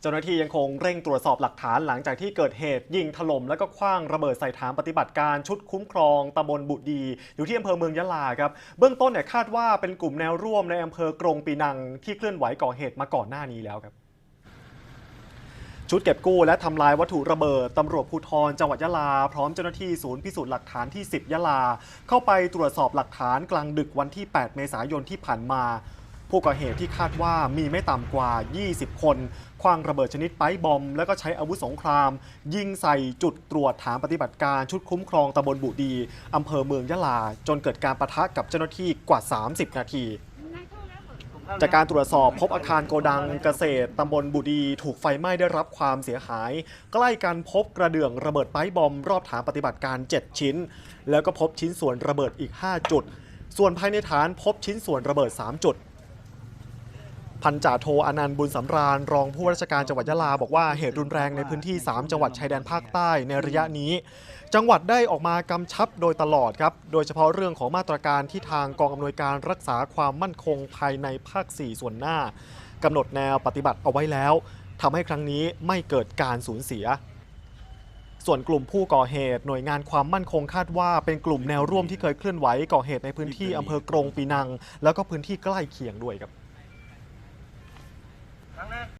เจ้าหน้าที่ยังคงเร่งตรวจสอบหลักฐานหลังจากที่เกิดเหตุยิงถล่มและก็คว้างระเบิดใส่ฐานปฏิบัติการชุดคุ้มครองตำบลบุดี อยู่ที่อำเภอเมืองยะลาครับ เบื้องต้นเนี่ยคาดว่าเป็นกลุ่มแนวร่วมในอำเภอกรงปีนังที่เคลื่อนไหวก่อเหตุมาก่อนหน้านี้แล้วครับชุดเก็บกู้และทำลายวัตถุระเบิดตำรวจภูธรจังหวัดยะลา พร้อมเจ้าหน้าที่ศูนย์พิสูจน์หลักฐานที่ 10 ยะลา เข้าไปตรวจสอบหลักฐานกลางดึกวันที่ 8 เมษายนที่ผ่านมา ผู้ก่อเหตุที่คาดว่ามีไม่ต่ำกว่า 20 คนคว้างระเบิดชนิดไปบอม แล้วก็ใช้อาวุธสงคราม ยิงใส่จุดตรวจฐานปฏิบัติการชุดคุ้มครองตำบลบุดีอำเภอเมืองยะลา จนเกิดการประทะกับเจ้าหน้าที่กว่า 30 นาทีจากการตรวจสอบพบอาคารโกดังเกษตรตำบลบุดีถูกไฟไหม้ได้รับความเสียหาย ใกล้กันพบกระเดื่องระเบิดไปบอมรอบฐานปฏิบัติการ 7 ชิ้น แล้วก็พบชิ้นส่วนระเบิดอีก 5 จุด ส่วนภายในฐานพบชิ้นส่วนระเบิด 3 จุด พันจ่าโทอนันต์บุญสำราญ รองผู้ว่าราชการจังหวัดยะลา บอกว่าเหตุรุนแรงในพื้นที่ 3 จังหวัดชายแดนภาคใต้ในระยะนี้ จังหวัดได้ออกมากำชับโดยตลอดครับ โดยเฉพาะเรื่องของมาตรการที่ทางกองอำนวยการรักษาความมั่นคงภายในภาค 4 ส่วนหน้ากำหนดแนวปฏิบัติเอาไว้แล้วทำให้ครั้งนี้ไม่เกิดการสูญเสีย ส่วนกลุ่มผู้ก่อเหตุหน่วยงานความมั่นคงคาดว่าเป็นกลุ่มแนวร่วมที่เคยเคลื่อนไหวก่อเหตุในพื้นที่อำเภอกรงปีนัง แล้วก็พื้นที่ใกล้เคียงด้วยครับ Thắng lên